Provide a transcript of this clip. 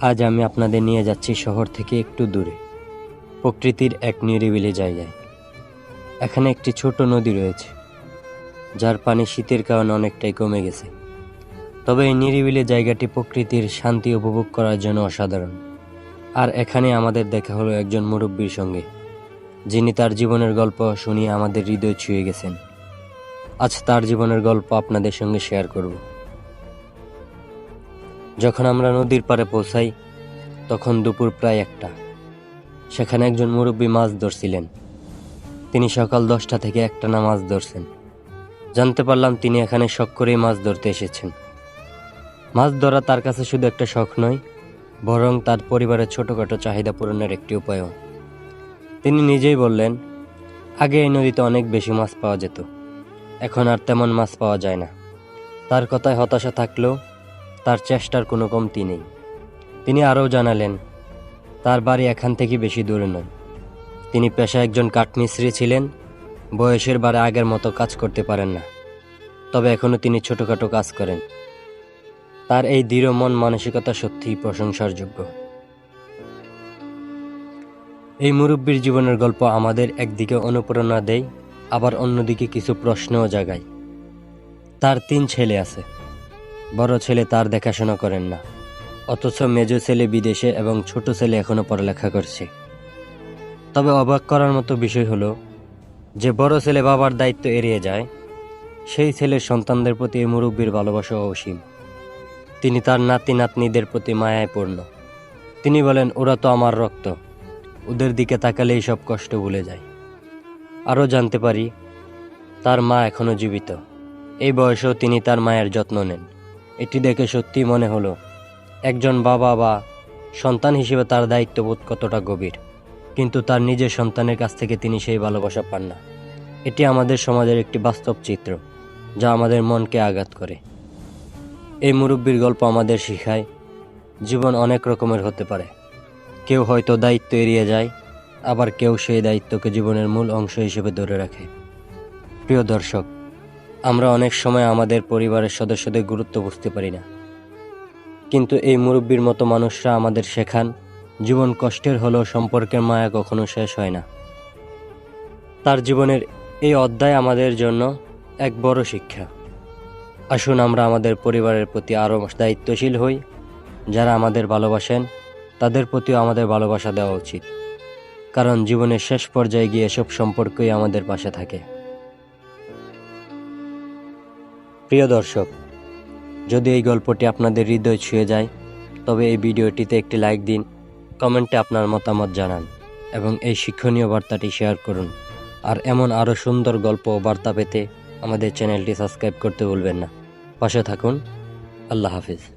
আজ আমি আপনাদের নিয়ে যাচ্ছি শহর থেকে একটু দূরে, প্রকৃতির এক নিরিবিলি জায়গায়। এখানে একটি ছোট নদী রয়েছে, যার পানি শীতের কারণে অনেকটাই কমে গেছে। তবে এই নিরিবিলি জায়গাটি প্রকৃতির শান্তি উপভোগ করার জন্য অসাধারণ। আর এখানে আমাদের দেখা হলো একজন মুরব্বীর সঙ্গে, যিনি তার জীবনের গল্প শুনিয়ে আমাদের হৃদয় ছুঁয়ে গেছেন। আজ তার জীবনের গল্প আপনাদের সঙ্গে শেয়ার করব। যখন আমরা নদীর পাড়ে পৌঁছাই, তখন দুপুর প্রায় একটা। সেখানে একজন মুরব্বী মাছ ধরছিলেন। তিনি সকাল দশটা থেকে একটানা মাছ ধরছেন। জানতে পারলাম তিনি এখানে শখ করেই মাছ ধরতে এসেছেন। মাছ ধরা তার কাছে শুধু একটা শখ নয়, বরং তার পরিবারের ছোটোখাটো চাহিদা পূরণের একটি উপায়ও। তিনি নিজেই বললেন, আগে এই নদীতে অনেক বেশি মাছ পাওয়া যেত। এখন আর তেমন মাছ পাওয়া যায় না। তার কথায় হতাশা থাকলেও তার চেষ্টার কোনো কমতি নেই। তিনি আরও জানালেন, তার বাড়ি এখান থেকে বেশি দূরে নয়। তিনি পেশায় একজন কাঠমিস্ত্রি ছিলেন, বয়সের বারে আগের মতো কাজ করতে পারেন না। তবে এখনও তিনি ছোটোখাটো কাজ করেন। তার এই দৃঢ় মন মানসিকতা সত্যিই প্রশংসার যোগ্য এই মুরব্বীর জীবনের গল্প আমাদের একদিকে অনুপ্রেরণা দেয়, আবার অন্যদিকে কিছু প্রশ্নও জাগায়। তার তিন ছেলে আছে। বড় ছেলে তার দেখাশোনা করেন না। অথচ মেজ ছেলে বিদেশে এবং ছোট ছেলে এখনও পড়ালেখা করছে। তবে অবাক করার মতো বিষয় হলো, যে বড় ছেলে বাবার দায়িত্ব এড়িয়ে যায়, সেই ছেলের সন্তানদের প্রতি এই মুরব্বীর ভালোবাসা অসীম। তিনি তার নাতি নাতনিদের প্রতি মায়ায় পূর্ণ। তিনি বলেন, ওরা তো আমার রক্ত। ওদের দিকে তাকালেই সব কষ্ট ভুলে যায়। আরও জানতে পারি, তার মা এখনও জীবিত। এই বয়সেও তিনি তার মায়ের যত্ন নেন। এটি দেখে সত্যি মনে হলো, একজন বাবা বা সন্তান হিসেবে তার দায়িত্ববোধ কতটা গভীর। কিন্তু তার নিজের সন্তানের কাছ থেকে তিনি সেই ভালোবাসা পান না। এটি আমাদের সমাজের একটি বাস্তব চিত্র, যা আমাদের মনকে আঘাত করে। এই মুরব্বীর গল্প আমাদের শিখায়, জীবন অনেক রকমের হতে পারে। কেউ হয়তো দায়িত্ব এড়িয়ে যায়, আবার কেউ সেই দায়িত্বকে জীবনের মূল অংশ হিসেবে ধরে রাখে। প্রিয় দর্শক আমরা অনেক সময় আমাদের পরিবারের সদস্যদের গুরুত্ব বুঝতে পারি না। কিন্তু এই মুরব্বীর মতো মানুষরা আমাদের শেখান, জীবন কষ্টের হলেও সম্পর্কের মায়া কখনো শেষ হয় না। তার জীবনের এই অধ্যায় আমাদের জন্য এক বড় শিক্ষা। আসুন আমরা আমাদের পরিবারের প্রতি আরও দায়িত্বশীল হই, যারা আমাদের ভালোবাসেন, তাদের প্রতিও আমাদের ভালোবাসা দেওয়া উচিত। কারণ জীবনের শেষ পর্যায়ে গিয়ে এসব সম্পর্কই আমাদের পাশে থাকে। প্রিয় দর্শক, যদি এই গল্পটি আপনাদের হৃদয় ছুঁয়ে যায়, তবে এই ভিডিওটিতে একটি লাইক দিন, কমেন্টে আপনার মতামত জানান এবং এই শিক্ষণীয় বার্তাটি শেয়ার করুন। আর এমন আরও সুন্দর গল্প ও বার্তা পেতে আমাদের চ্যানেলটি সাবস্ক্রাইব করতে ভুলবেন না। পাশে থাকুন। আল্লাহ হাফিজ।